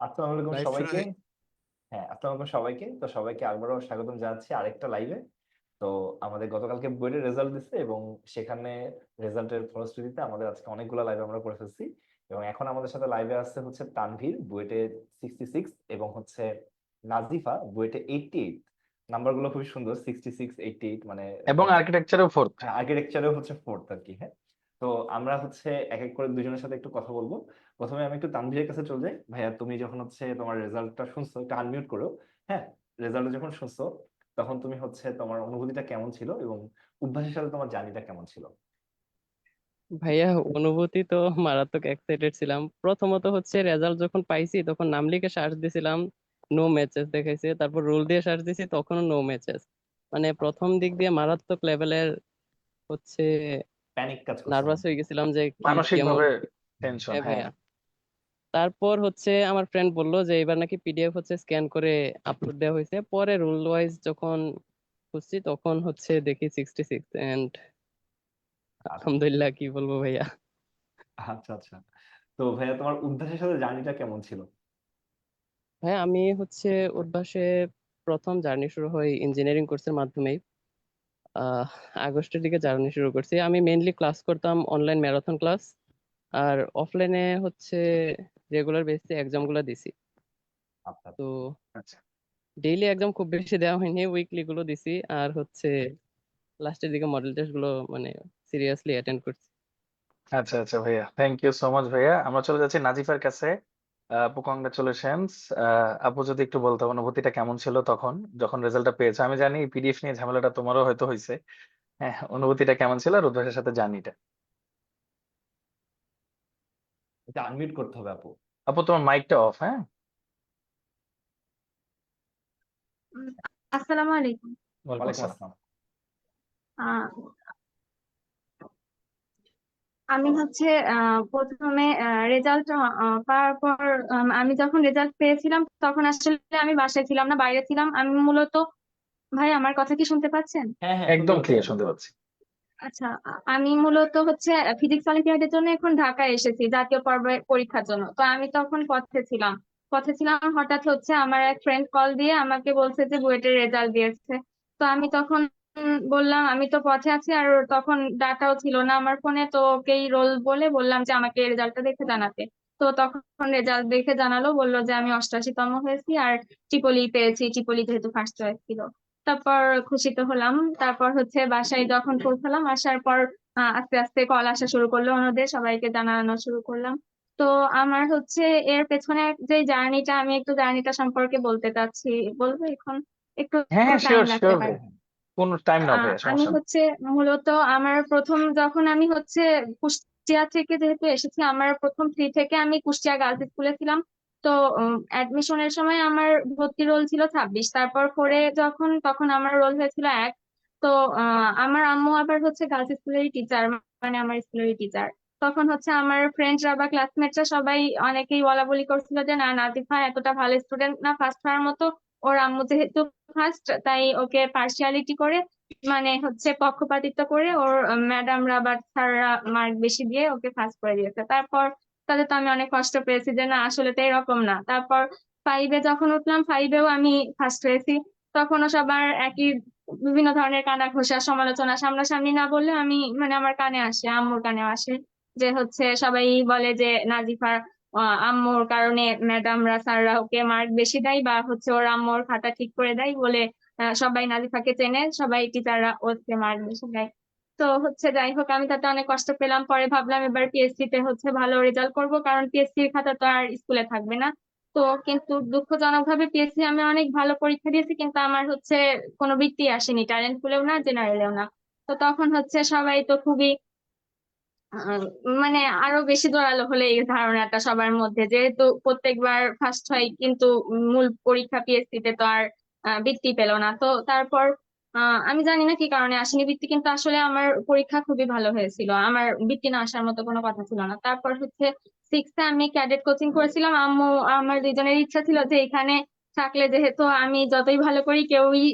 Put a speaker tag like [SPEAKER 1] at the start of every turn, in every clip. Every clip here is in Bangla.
[SPEAKER 1] আসসালামু আলাইকুম সবাইকে।
[SPEAKER 2] হ্যাঁ
[SPEAKER 1] আসসালামু আলাইকুম সবাইকে। তো সবাইকে আবারও স্বাগতম জানাচ্ছি আরেকটা লাইভে। তো আমাদের গতকালকে বইয়ের রেজাল্ট দিচ্ছে এবং সেখানে রেজাল্টের ফলশ্রুতিতে আমাদের আজকে অনেকগুলো লাইভ আমরা করে ফেলছি। এবং এখন আমাদের সাথে লাইভে আসছে হচ্ছে তানভীর বুয়েটে সিক্সটি সিক্স এবং হচ্ছে নাজিফা বুয়েটে এইটটি এইট নাম্বারগুলো খুবই সুন্দর সিক্সটি সিক্স এইটটি এইট মানে
[SPEAKER 3] এবং আর্কিটেকচারেও ফোর্থ
[SPEAKER 1] আর্কিটেকচারেও হচ্ছে ফোর্থ আর কি হ্যাঁ। তো আমরা হচ্ছে এক এক করে দুজনের সাথে একটু কথা বলব। প্রথমে আমি একটু তানভীরের কাছে চলে যাই। ভাইয়া, তুমি যখন হচ্ছে তোমার রেজাল্টটা শুনছো, একটু আনমিউট করো হ্যাঁ? রেজাল্ট যখন শুনছো, তখন তুমি হচ্ছে তোমার অনুভূতিটা কেমন ছিল এবং অভ্যাসের সাথে তোমার জার্নিটা কেমন ছিল?
[SPEAKER 2] ভাইয়া, অনুভূতি তো মারাত্মক এক্সাইটেড ছিলাম। প্রথমত হচ্ছে রেজাল্ট যখন পাইছি, তখন নাম লিখে সার্চ দিছিলাম নো ম্যাচেস দেখাইছে। তারপর রোল দিয়ে সার্চ দিছি, তখনও নো ম্যাচেস মানে প্রথম দিক দিয়ে মারাত্মক লেভেলের হচ্ছে
[SPEAKER 1] প্যানিক কাজ
[SPEAKER 2] নার্ভাস হয়ে গেছিলাম যে কি
[SPEAKER 3] মানসিক
[SPEAKER 2] কেমন
[SPEAKER 3] ভাবে টেনশন
[SPEAKER 2] হ্যাঁ।
[SPEAKER 3] হ্যাঁ
[SPEAKER 2] তারপর হচ্ছে আমার ফ্রেন্ড বলল যে এবার নাকি পিডিএফ হচ্ছে স্ক্যান করে আপলোড দেওয়া হয়েছে। পরে রুল ওয়াইজ যখন খুঁজছি তখন হচ্ছে দেখি সিক্সটি সিক্স এন্ড আলহামদুলিল্লাহ কি বলব ভাইয়া।
[SPEAKER 1] আচ্ছা আচ্ছা। তো ভাইয়া তোমার উদ্ভাসের সাথে জার্নিটা কেমন ছিল?
[SPEAKER 2] হ্যাঁ আমি হচ্ছে উদ্ভাসে প্রথম জার্নি শুরু হয় ইঞ্জিনিয়ারিং কোর্সের মাধ্যমেই। আগস্টের দিকে জার্নি শুরু করছি। আমি মেইনলি ক্লাস করতাম অনলাইন ম্যারাথন ক্লাস আর অফলাইনে হচ্ছে রেগুলার বেসিসে এক্সামগুলো দিছি।
[SPEAKER 1] আচ্ছা
[SPEAKER 2] তো
[SPEAKER 3] আচ্ছা।
[SPEAKER 2] ডেইলি এক্সাম খুব বেশি দেওয়া হয়নি উইকলি গুলো দিছি আর হচ্ছে লাস্টের দিকে মডেল টেস্টগুলো মানে সিরিয়াসলি অ্যাটেন্ড করছি।
[SPEAKER 3] আচ্ছা আচ্ছা ভাইয়া। থ্যাংক ইউ সো মাচ ভাইয়া। আমরা চলে যাচ্ছি নাজিফার কাছে। আপু কংগ্রাচুলেশনস আপু যদি একটু বলতো অনুভূতিটা কেমন ছিল তখন যখন রেজাল্টটা পেয়েছ? আমি জানি পিডিএফ নিয়ে ঝামেলাটা তোমারও হয়তো হয়েছে হ্যাঁ অনুভূতিটা কেমন ছিল? আর সাথে জার্নিটা
[SPEAKER 1] এটা আনমিউট করতে হবে আপু।
[SPEAKER 3] আপু তোমার মাইকটা অফ হ্যাঁ?
[SPEAKER 4] আসসালামু আলাইকুম।
[SPEAKER 3] ওয়ালাইকুম আসসালাম।
[SPEAKER 4] আমি হচ্ছে আহ, প্রথমে রেজাল্ট পাওয়ার পর আমি যখন রেজাল্ট পেয়েছিলাম তখন আসলে আমি বাসায় ছিলাম না বাইরে ছিলাম। আমি মূলত ভাই আমার কথা কি শুনতে পাচ্ছেন?
[SPEAKER 1] হ্যাঁ হ্যাঁ।
[SPEAKER 3] একদম ক্লিয়ার শুনতে পাচ্ছি।
[SPEAKER 4] আচ্ছা আমি মূলত হচ্ছে ফিজিক্স অলিম্পিয়াডের জন্য এখন ঢাকায় এসেছি জাতীয় পর্বে পরীক্ষার জন্য। তো আমি তখন পথে ছিলাম। পথে ছিলাম হঠাৎ হচ্ছে আমার এক ফ্রেন্ড কল দিয়ে আমাকে বলছে যে বুয়েটের রেজাল্ট দিয়েছে। তো আমি তখন বললাম আমি তো পথে আছি আর তখন ডাটাও ছিল না আমার ফোনে। তো ওকেই রোল বলে বললাম যে আমাকে রেজাল্টটা দেখে জানাতে। তো তখন রেজাল্ট দেখে জানালো বলল যে আমি অষ্টাশিতম হয়েছি আর ট্রিপলি পেয়েছি। ট্রিপলি যেহেতু ফার্স্ট চয়েস ছিল। তারপর খুশি তো হলাম। তারপর হচ্ছে বাসায় যখন পৌঁছালাম আসার পর আস্তে আস্তে কল আসা শুরু করল অন্যদের সবাইকে জানানো শুরু করলাম। তো আমার হচ্ছে এর পেছনে যে জার্নিটা আমি একটু জার্নিটা সম্পর্কে বলতে চাচ্ছি। বলব এখন? একটু
[SPEAKER 3] হ্যাঁ
[SPEAKER 4] টাইম লাগতে পারে।
[SPEAKER 3] কোন টাইম
[SPEAKER 4] আহ,
[SPEAKER 3] ভাইয়া
[SPEAKER 4] আমি
[SPEAKER 3] সমস্যা নেই।
[SPEAKER 4] হচ্ছে মূলত আমার প্রথম যখন আমি হচ্ছে কুষ্টিয়া থেকে যেহেতু এসেছি আমার প্রথম থ্রি থেকে আমি কুষ্টিয়া গার্লস স্কুলে ছিলাম। তো অ্যাডমিশনের সময় আমার ভর্তি রোল ছিল ছাব্বিশ তারপর ফোরে যখন তখন আমার রোল হয়েছিল এক। তো আহ, আমার আম্মু আবার হচ্ছে গার্লস স্কুলেরই টিচার মানে আমার স্কুলেরই টিচার তখন হচ্ছে আমার ফ্রেন্ডসরা বা ক্লাসমেটরা সবাই অনেকেই বলা বলি করছিল যে না নাজিফা এতটা ভালো স্টুডেন্ট না ফার্স্ট হওয়ার মতো ওর আম্মু যেহেতু ফার্স্ট তাই ওকে পার্সিয়ালিটি করে মানে হচ্ছে পক্ষপাতিত্ব করে ওর ম্যাডামরা বা স্যাররা মার্ক বেশি দিয়ে ওকে ফার্স্ট করে দিয়েছে। তারপর তাদের তো আমি অনেক কষ্ট পেয়েছি যে না, আসলে তো এরকম না। তারপর ফাইভে যখন উঠলাম ফাইভেও আমি ফার্স্ট হয়েছি। তখনও সবার একই বিভিন্ন ধরনের কানা ঘোষা সমালোচনা, সামনাসামনি না বললে আমি মানে আমার কানে আসে, আম্মুর কানেও আসে যে হচ্ছে সবাই বলে যে নাজিফার আম্মুর কারণে ম্যাডামরা স্যাররা ওকে মার্ক বেশি দেয় বা হচ্ছে ওর আম্মুর খাতা ঠিক করে দেয় বলে সবাই নাজিফাকে চেনে, সবাই টিচাররা ওকে মার্ক বেশি দেয়। তো হচ্ছে যাই হোক, আমি তাতে অনেক কষ্ট পেলাম। পরে ভাবলাম এবার পিএসসি তে হচ্ছে ভালো রেজাল্ট করব, কারণ পিএসসি এর খাতা তো আর স্কুলে থাকবে না। তো কিন্তু দুঃখজনক ভাবে পিএসসি আমি অনেক ভালো পরীক্ষা দিয়েছি, কিন্তু আমার হচ্ছে কোনো বৃত্তি আসেনি ট্যালেন্ট পুলেও না জেনারেলেও না। তো তখন হচ্ছে সবাই তো খুবই মানে আরও বেশি জোরালো হলে এই ধারণাটা সবার মধ্যে। যেহেতু প্রত্যেকবার ফার্স্ট হয়, কিন্তু মূল পরীক্ষা পিএসসি তে তো আর বৃত্তি পেল না। তো তারপর আমি জানি না কি কারণে আসেনি বৃত্তি, কিন্তু আসলে আমার পরীক্ষা খুবই ভালো হয়েছিল। আমার বৃত্তি না আসার মতো কোনো কথা ছিল না। তারপর হচ্ছে সিক্সথে আমি ক্যাডেট কোচিং করেছিলাম। আম্মু, আমার দুজনের ইচ্ছা ছিল যে এখানে থাকলে যেহেতু আমি যতই ভালো করি, কেউই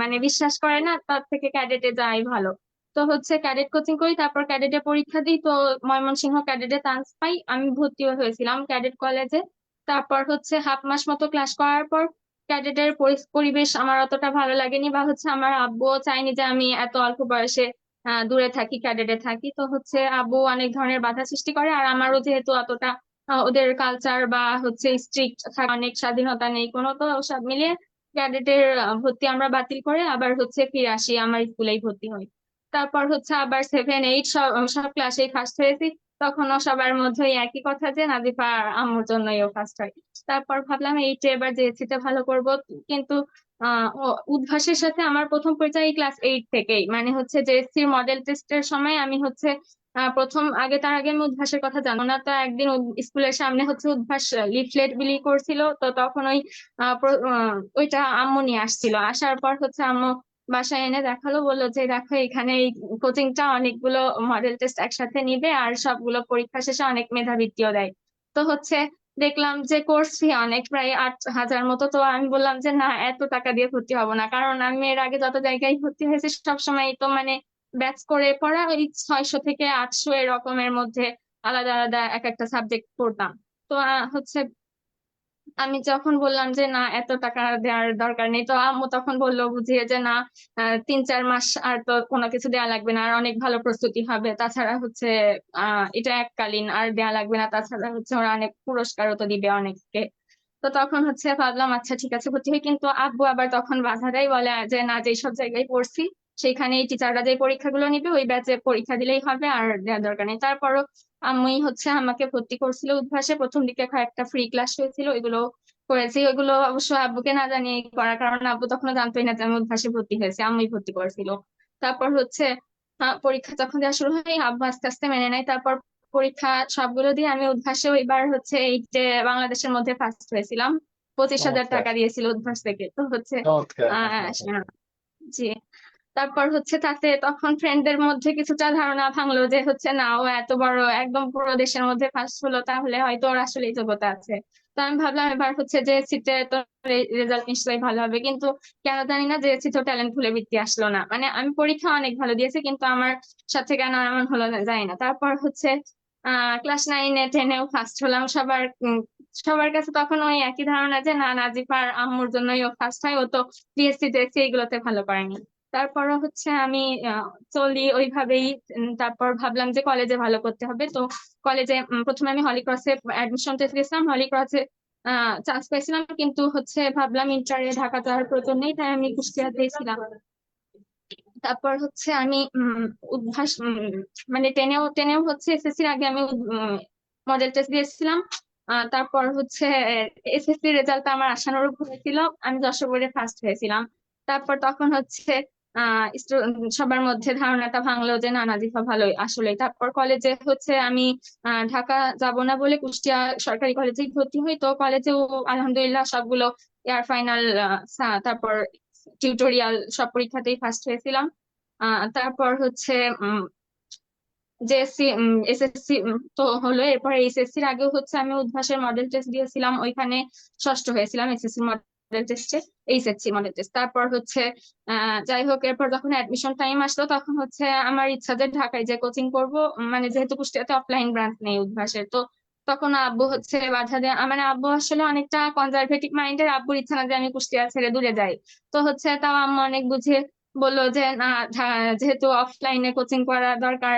[SPEAKER 4] মানে বিশ্বাস করে না, তার থেকে ক্যাডেটে যাই ভালো। তো হচ্ছে ক্যাডেট কোচিং করি, তারপর ক্যাডেটে পরীক্ষা দিই। তো ময়মনসিংহ ক্যাডেটে চান্স পাই। আমি ভর্তিও হয়েছিলাম ক্যাডেট কলেজে। তারপর হচ্ছে হাফ মাস মতো ক্লাস করার পর ক্যাডেটের পরিবেশ আমার অতটা ভালো লাগেনি বা হচ্ছে আমার আব্বুও চাইনি যে আমি এত অল্প বয়সে দূরে থাকি, ক্যাডেটে থাকি। তো হচ্ছে আব্বু অনেক ধরনের বাধা সৃষ্টি করে। আর আমারও যেহেতু অতটা ওদের কালচার বা হচ্ছে স্ট্রিক্ট অনেক স্বাধীনতা নেই কোনো, তো সব মিলিয়ে ক্যাডেটের ভর্তি আমরা বাতিল করে আবার হচ্ছে ফিরে আসি। আমার স্কুলেই ভর্তি হই। তারপর হচ্ছে আবার সেভেন এইট সব সব ফার্স্ট হয়েছি। তখনও সবার মধ্যে ওই একই কথা যে নাজিফা আর আম্মুর জন্যই ও ফার্স্ট হয়। তারপর ভাবলাম এইটে এবার জেএসসি তে ভালো করব। কিন্তু উদ্ভাসের সাথে আমার প্রথম পরিচয় ক্লাস এইট থেকেই। মানে হচ্ছে জেএসসির মডেল টেস্টের সময় আমি হচ্ছে প্রথম আগে তার আগে আমি উদ্ভাসের কথা জানো না তো একদিন স্কুলের সামনে হচ্ছে উদ্ভাস লিফলেট বিলি করছিল। তো তখন ওই ওইটা আম্মু নিয়ে আসছিল। আসার পর হচ্ছে আম্মু বাসায় এনে দেখাল, বলল যে, দেখো, এখানে এই কোচিংটা অনেকগুলো মডেল টেস্ট একসাথে নিবে আর সবগুলো পরীক্ষা শেষে অনেক মেধাবৃত্তিও দেয়। তো হচ্ছে দেখলাম যে কোর্স ফি অনেক, প্রায় আট হাজার মতো। তো আমি বললাম যে, না, এত টাকা দিয়ে ভর্তি হব না। কারণ আমি এর আগে যত জায়গায় ভর্তি হয়েছি সবসময় তো মানে ব্যাচ করে পড়া ওই ছয়শো থেকে আটশো এরকমের মধ্যে আলাদা আলাদা এক একটা সাবজেক্ট পড়তাম। তো হচ্ছে আমি যখন বললাম যে, না, এত টাকা দেওয়ার দরকার নেই। তো আম্মু তখন বলল, বুঝিয়ে যে, না তিন, চার মাস আর তো কোনো কিছু দেওয়া লাগবে না। আর অনেক ভালো প্রস্তুতি হবে। তাছাড়া হচ্ছে এটা এককালীন আর দেওয়া লাগবে না। তাছাড়া হচ্ছে ওরা অনেক পুরস্কারও তো দিবে অনেককে। তো তখন হচ্ছে ভাবলাম আচ্ছা ঠিক আছে, ভর্তি হই। কিন্তু আব্বু আবার তখন বাধা দেয়, বলে যে, না, যেই সব জায়গায় পড়ছি সেখানে টিচাররা যে পরীক্ষাগুলো নিবে ওই ব্যাচে পরীক্ষা দিলেই হবে আর দেওয়ার দরকার নেই। তারপরও আমি হচ্ছে আমাকে ভর্তি করছিল উদ্ভাসে। প্রথম দিকে একটা ফ্রি ক্লাস হয়েছিল ওইগুলো করেছি। ওইগুলো অবশ্য আব্বুকে না জানিয়ে করার কারণ আব্বু তখনও জানতোই না যে আমি উদ্ভাসে ভর্তি হয়েছি আমি ভর্তি করেছিল। তারপর হচ্ছে পরীক্ষা যখন দেওয়া শুরু হয় আব্বু আস্তে আস্তে মেনে নেয়। তারপর পরীক্ষা সবগুলো দিয়ে আমি উদ্ভাসে এবার হচ্ছে এই যে বাংলাদেশের মধ্যে ফার্স্ট হয়েছিলাম। পঁচিশ হাজার টাকা দিয়েছিল উদ্ভাস থেকে। তো হচ্ছে আহ জি। তারপর হচ্ছে তাতে তখন ফ্রেন্ডদের মধ্যে কিছুটা ধারণা ভাঙলো যে হচ্ছে না, ও এত বড় একদম পুরো দেশের মধ্যে ফার্স্ট হলো, তাহলে হয়তো ওর আসলে যোগ্যতা আছে। তো আমি ভাবলাম এবার হচ্ছে যে সিটে তো রেজাল্ট নিশ্চয়ই ভালো হবে, কিন্তু কেন জানি না যে সিটে ট্যালেন্ট ফুলে বৃত্তি আসলো না। মানে আমি পরীক্ষা অনেক ভালো দিয়েছি, কিন্তু আমার সাথে কেন এমন হলো জানি না। তারপর হচ্ছে আহ ক্লাস নাইনে টেনেও ফার্স্ট হলাম, সবার সবার কাছে তখন ওই একই ধারণা যে না, নাজিফার আম্মুর জন্যই ও ফার্স্ট হয়, ও তো বিএসসি টিএসসি এগুলোতে ভালো করেনি তারপরও হচ্ছে আমি চলি ওইভাবেই তারপর ভাবলাম যে কলেজে ভালো করতে হবে। তো কলেজে প্রথমে আমি হলিক্রসে অ্যাডমিশন টেস্ট দিয়েছিলাম। হলিক্রসে চান্স পেয়েছিলাম, কিন্তু হচ্ছে ভাবলাম ইন্টারে ঢাকা যাওয়ার প্রয়োজন নেই, তাই আমি কুষ্টিয়া দিয়েছিলাম। তারপর হচ্ছে আমি উদ্ভাস মানে টেনেও টেনেও হচ্ছে এসএসসির আগে আমি মডেল টেস্ট দিয়েছিলাম। তারপর হচ্ছে এসএসসি রেজাল্ট আমার আশানুরূপ হয়েছিল। আমি যশোর ফার্স্ট হয়েছিলাম। তারপর তখন হচ্ছে সবার মধ্যে ধারণাটা ভাঙলো যে, না নাজিফা ভালোই। আসলে তারপর কলেজে হচ্ছে আমি ঢাকা যাব না বলে কুষ্টিয়া সরকারি কলেজে ভর্তি হই। তো কলেজেও আলহামদুলিল্লাহ সবগুলো এয়ার ফাইনাল তারপর টিউটোরিয়াল সব পরীক্ষাতেই ফার্স্ট হয়েছিলাম। তারপর হচ্ছে জেএসসি এসএসসি তো হলো। এরপর এইচএসসির আগেও হচ্ছে আমি উদ্ভাসের মডেল টেস্ট দিয়েছিলাম। ওইখানে ষষ্ঠ হয়েছিলাম এসএসসি মডেল টেস্টে এইচএসসি মডেল তারপর হচ্ছে যাই হোক, এরপর যখন অ্যাডমিশন টাইম আসলো, তখন হচ্ছে আমার ইচ্ছা যে ঢাকায় যে কোচিং করব মানে যেহেতু কুষ্টিয়াতে অফলাইন ব্রাঞ্চ নেই উদ্ভাসের, তো তখন আব্বু হচ্ছে বাধা দেয়। মানে আব্বু আসলে অনেকটা কনজারভেটিভ মাইন্ডের আব্বুর ইচ্ছা না যে আমি কুষ্টিয়া ছেড়ে দূরে যাই। তো হচ্ছে তাও আম্মু অনেক বুঝিয়ে বলল যে, না যেহেতু অফলাইনে কোচিং করা দরকার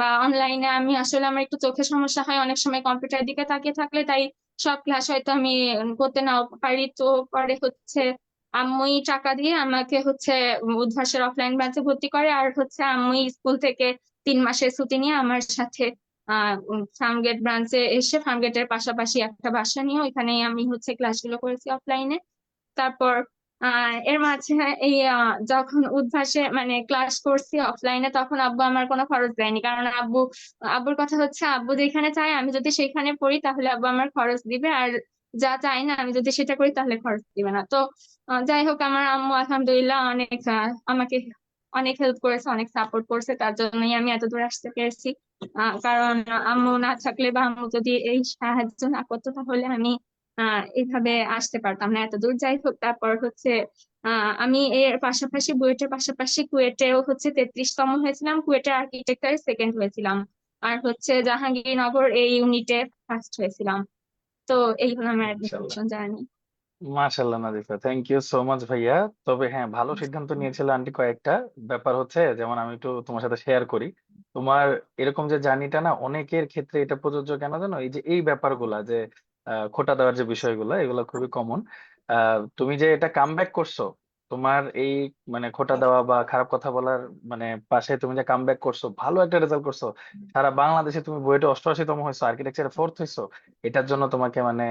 [SPEAKER 4] বা অনলাইনে আমি আসলে আমার একটু চোখের সমস্যা হয়, অনেক সময় কম্পিউটার দিকে তাকিয়ে থাকলে তাই সব ক্লাস হয়তো আমি করতে নাও পারি। তো পরে হচ্ছে আম্মুই টাকা দিয়ে আমাকে হচ্ছে উদ্ভাসের অফলাইন ব্রাঞ্চে ভর্তি করে। আর হচ্ছে আম্মুই স্কুল থেকে তিন মাসের ছুটি নিয়ে আমার সাথে ফার্মগেট ব্রাঞ্চে এসে ফার্মগেটের পাশাপাশি একটা বাসা নিয়ে ওইখানেই আমি হচ্ছে ক্লাসগুলো করেছি অফলাইনে তারপর এর মাঝে এই যখন উদ্ভাসে মানে ক্লাস করছি অফলাইনে তখন আব্বু আমার কোনো খরচ দেয়নি। কারণ আব্বু, আব্বুর কথা হচ্ছে, আব্বু যেখানে চায় আমি যদি সেখানে পড়ি, তাহলে আব্বু আমার খরচ দিবে। আর যা চাই না, আমি যদি সেটা করি, তাহলে খরচ দিবে না। তো যাই হোক, আমার আম্মু আলহামদুলিল্লাহ অনেক আমাকে অনেক হেল্প করেছে, অনেক সাপোর্ট করেছে। তার জন্যই আমি এত দূর আসতে পেরেছি। কারণ আম্মু না থাকলে বা আম্মু যদি এই সাহায্য না করতো, তাহলে আমি এইভাবে আসতে পারতাম না এত দূর। যাই হোক তারপর হচ্ছে আমি এর পাশাপাশি বুয়েটের পাশাপাশি কুয়েটেও হচ্ছে তেত্রিশতম হয়েছিলাম। কুয়েটের আর্কিটেকচার সেকেন্ড হয়েছিলাম। আর হচ্ছে জাহাঙ্গীরনগর এই ইউনিটে ফার্স্ট হয়েছিলাম। তো এই হলো আমার অ্যাডমিশন জার্নি
[SPEAKER 3] মাশাল্লাহ Nazifa thank you so much ভাইয়া। তবে হ্যাঁ ভালো সিদ্ধান্ত নিয়েছিল আন্টি কয়েকটা। ব্যাপার হচ্ছে যেমন আমি একটু তোমার সাথে শেয়ার করি তোমার এরকম যে জার্নিটা না অনেকের ক্ষেত্রে এটা প্রযোজ্য কেন জানো? এই যে এই ব্যাপারগুলা যে খোঁটা দেওয়ার যে বিষয়গুলো এগুলো খুবই কমন তুমি যে এটা কামব্যাক করছ তোমার এই মানে খোটা দেওয়া বা খারাপ কথা বলার মানে পাশে তুমি যে কামব্যাক করছ ভালো একটা রেজাল্ট করছ। সারা বাংলাদেশে তুমি বুয়েটে অষ্টআশিতম হয়েছো আর্কিটেকচারে ফোর্থ হয়েছো। এটার জন্য তোমাকে মানে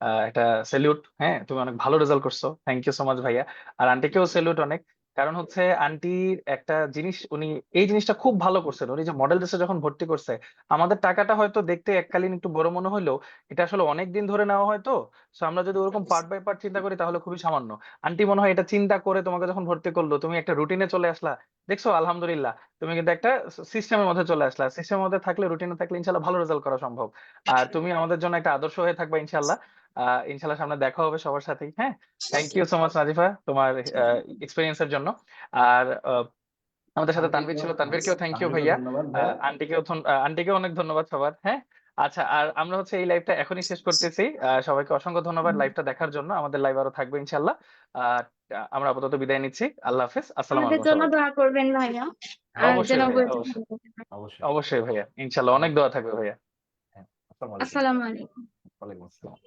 [SPEAKER 3] আহ, একটা স্যালিউট হ্যাঁ? তুমি অনেক ভালো রেজাল্ট করছ। থ্যাংক ইউ সো মাচ ভাইয়া। আর আন্টিকেও স্যালিউট অনেক। কারণ হচ্ছে আন্টির একটা জিনিস, উনি এই জিনিসটা খুব ভালো করছেন। উনি যে মডেল ড্রেসে যখন ভর্তি করছে, আমাদের টাকাটা হয়তো দেখতে এককালীন একটু বড় মনে হলেও এটা আসলে অনেক দিন ধরে নেওয়া হয় তো। সো আমরা যদি ওরকম পার্ট বাই পার্ট চিন্তা করি তাহলে খুবই সামান্য। আন্টি মনে হয় এটা চিন্তা করে তোমাকে যখন ভর্তি করল, তুমি একটা রুটিনে চলে আসলা। দেখছ, আলহামদুলিল্লাহ, তুমি কিন্তু একটা সিস্টেমের মধ্যে চলে আসলা। সিস্টেমের মধ্যে থাকলে রুটিনে থাকলে ইনশাল্লাহ ভালো রেজাল্ট করা সম্ভব। আর তুমি আমাদের জন্য একটা আদর্শ হয়ে থাকবে ইনশাল্লাহ। ইনশাল্লাহ সামনে দেখা হবে সবার সাথেই হ্যাঁ? Thank you so much Nazifa তোমার এক্সপিরিয়েন্সের জন্য। আর আহ, আমাদের সাথে তানভীর ছিল তানভীরকেও থ্যাংক ইউ ভাইয়া। আন্টিকেও আন্টিকেও অনেক ধন্যবাদ সবার হ্যাঁ? আচ্ছা আর আমরা হচ্ছে এই লাইভটা এখনই শেষ করতেছি। আহ, সবাইকে অসংখ্য ধন্যবাদ লাইভটা দেখার জন্য। আমাদের লাইভ আরও থাকবে ইনশাল্লাহ। আমরা আপাতত বিদায় নিচ্ছি। আল্লাহ হাফেজ। আসসালামু আলাইকুম
[SPEAKER 4] জন্য দোয়া করবেন ভাইয়া। আর
[SPEAKER 3] অবশ্যই
[SPEAKER 4] যেন
[SPEAKER 3] ভাইয়া ইনশাল্লাহ অনেক দোয়া থাকবে ভাইয়া।
[SPEAKER 1] হ্যাঁ আসসালামু আলাইকুম।
[SPEAKER 4] আসসালামু আলাইকুম।
[SPEAKER 1] ওয়ালাইকুম আসসালাম।